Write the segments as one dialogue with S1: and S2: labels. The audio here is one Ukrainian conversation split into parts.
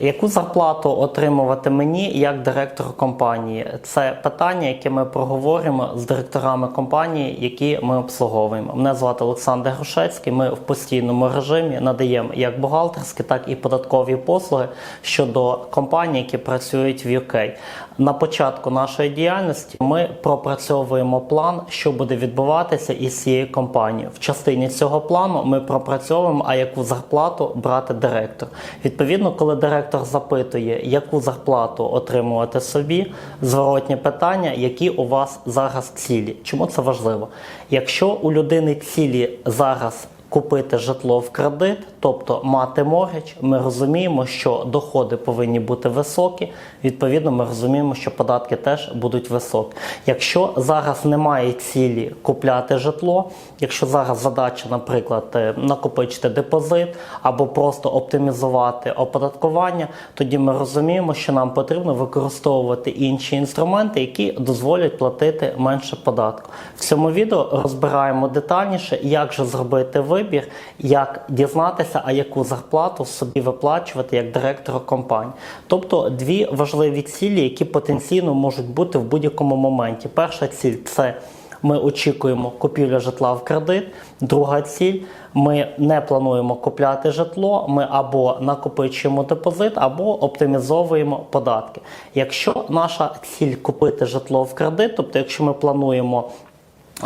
S1: Яку зарплату отримувати мені як директору компанії? Це питання, яке ми проговоримо з директорами компанії, які ми обслуговуємо. Мене звати Олександр Грушецький. Ми в постійному режимі надаємо як бухгалтерські, так і податкові послуги щодо компаній, які працюють в UK. На початку нашої діяльності ми пропрацьовуємо план, що буде відбуватися із цією компанією. В частині цього плану ми пропрацьовуємо, а яку зарплату брати директор. Відповідно, коли директор запитує, яку зарплату отримувати собі, зворотнє питання, які у вас зараз цілі. Чому це важливо? Якщо у людини цілі зараз купити житло в кредит, тобто мати моргідж, ми розуміємо, що доходи повинні бути високі. Відповідно, ми розуміємо, що податки теж будуть високі. Якщо зараз немає цілі купляти житло, якщо зараз задача, наприклад, е, накопичити депозит або просто оптимізувати оподаткування, тоді ми розуміємо, що нам потрібно використовувати інші інструменти, які дозволять платити менше податку. В цьому відео розбираємо детальніше, як же зробити вибір, як дізнатися, а яку зарплату собі виплачувати як директору компанії. Тобто дві важливі цілі, які потенційно можуть бути в будь-якому моменті. Перша ціль це ми очікуємо купівля житла в кредит. Друга ціль ми не плануємо купляти житло. Ми або накопичуємо депозит, або оптимізовуємо податки. Якщо наша ціль купити житло в кредит, тобто, якщо ми плануємо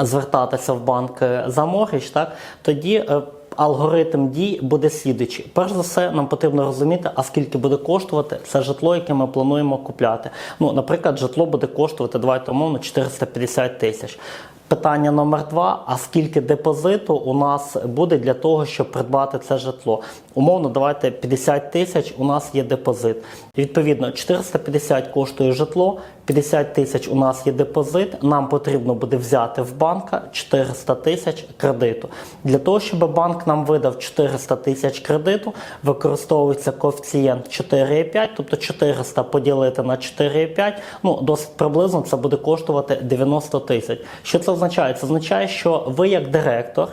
S1: звертатися в банк е, за моргідж, так тоді. е, Алгоритм дій буде слідуючий. Перш за все, нам потрібно розуміти, а скільки буде коштувати це житло, яке ми плануємо купляти. Ну, наприклад, житло буде коштувати, давайте умовно, 450 тисяч. Питання номер два: а скільки депозиту у нас буде для того, щоб придбати це житло? Умовно, давайте 50 тисяч у нас є депозит. Відповідно, 450 коштує житло, 50 тисяч у нас є депозит. Нам потрібно буде взяти в банка 400 тисяч кредиту. Для того, щоб банк нам видав 400 тисяч кредиту, використовується коефіцієнт 4,5, тобто 400 поділити на 4,5, ну досить приблизно це буде коштувати 90 тисяч. Що це означає? Це означає, що ви як директор.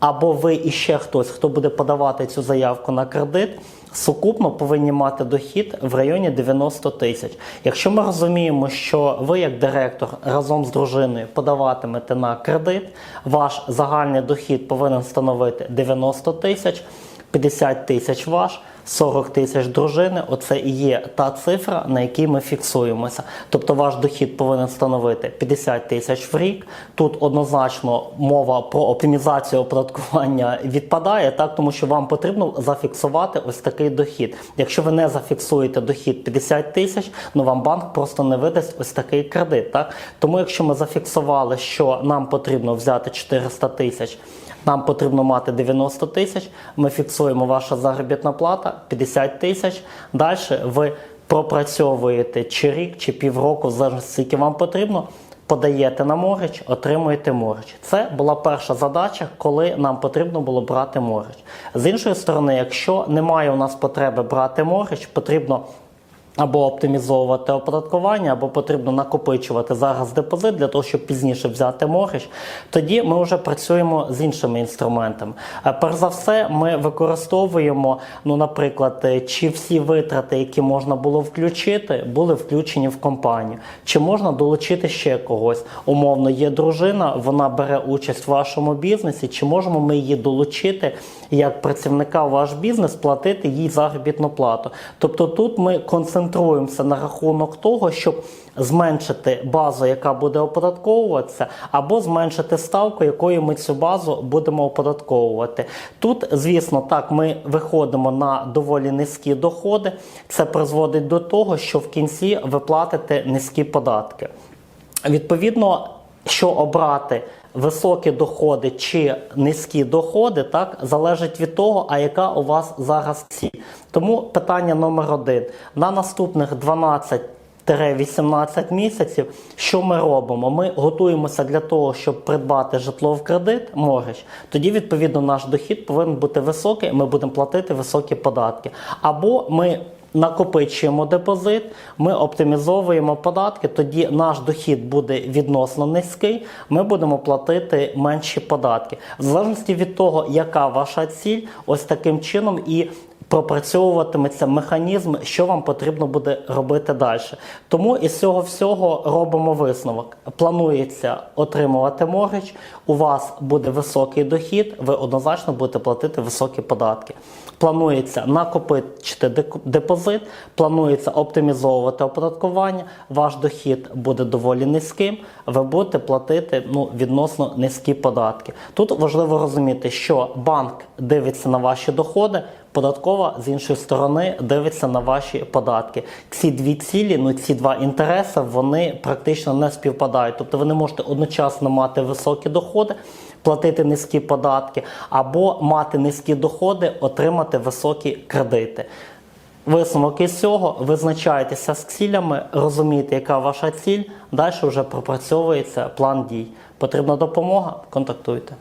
S1: Або ви і ще хтось, хто буде подавати цю заявку на кредит, сукупно повинні мати дохід в районі 90 тисяч. Якщо ми розуміємо, що ви як директор разом з дружиною подаватимете на кредит, ваш загальний дохід повинен становити 90 тисяч, 50 тисяч ваш. 40 тисяч дружини, оце і є та цифра, на якій ми фіксуємося. Тобто ваш дохід повинен становити 50 тисяч в рік. Тут однозначно мова про оптимізацію оподаткування відпадає, так тому що вам потрібно зафіксувати ось такий дохід. Якщо ви не зафіксуєте дохід 50 тисяч, ну вам банк просто не видасть ось такий кредит. Так тому, якщо ми зафіксували, що нам потрібно взяти 400 тисяч. Нам потрібно мати 90 тисяч. Ми фіксуємо ваша заробітна плата 50 тисяч. Далі ви пропрацьовуєте чи рік, чи півроку, залежно скільки вам потрібно. Подаєте на моргідж, отримуєте моргідж. Це була перша задача, коли нам потрібно було брати моргідж. З іншої сторони, якщо немає у нас потреби брати моргідж, потрібно або оптимізовувати оподаткування, або потрібно накопичувати зараз депозит для того, щоб пізніше взяти моргідж, тоді ми вже працюємо з іншими інструментами. Е, Перш за все, ми використовуємо, ну, наприклад, е, чи всі витрати, які можна було включити, були включені в компанію, чи можна долучити ще когось. Умовно, є дружина, вона бере участь в вашому бізнесі, чи можемо ми її долучити як працівника в ваш бізнес, платити їй заробітну плату. Тобто тут ми концентруємося на рахунок того, щоб зменшити базу, яка буде оподатковуватися, або зменшити ставку, якою ми цю базу будемо оподатковувати. Тут, звісно, так ми виходимо на доволі низькі доходи. Це призводить до того, що в кінці ви платите низькі податки. Відповідно, що обрати високі доходи чи низькі доходи, так залежить від того, а яка у вас зараз ціль. Тому питання номер один на наступних 12 18 місяців, що ми робимо? Ми готуємося для того, щоб придбати житло в кредит, моргідж. Тоді, відповідно, наш дохід повинен бути високий, ми будемо платити високі податки. Або ми накопичуємо депозит, ми оптимізовуємо податки, тоді наш дохід буде відносно низький, ми будемо платити менші податки. В залежності від того, яка ваша ціль, ось таким чином і пропрацьовуватиметься механізм, що вам потрібно буде робити далі. Тому із цього всього робимо висновок. Планується отримувати моргідж, у вас буде високий дохід, ви однозначно будете платити високі податки. Планується накопичити депозит, планується оптимізовувати оподаткування. Ваш дохід буде доволі низьким. Ви будете платити ну, відносно низькі податки. Тут важливо розуміти, що банк дивиться на ваші доходи. Податкова з іншої сторони дивиться на ваші податки. Ці дві цілі, ну ці два інтереси, вони практично не співпадають. Тобто ви не можете одночасно мати високі доходи, платити низькі податки, або мати низькі доходи, отримати високі кредити. Висновок із цього визначаєтеся з цілями, розумієте, яка ваша ціль. Далі вже пропрацьовується план дій. Потрібна допомога? Контактуйте.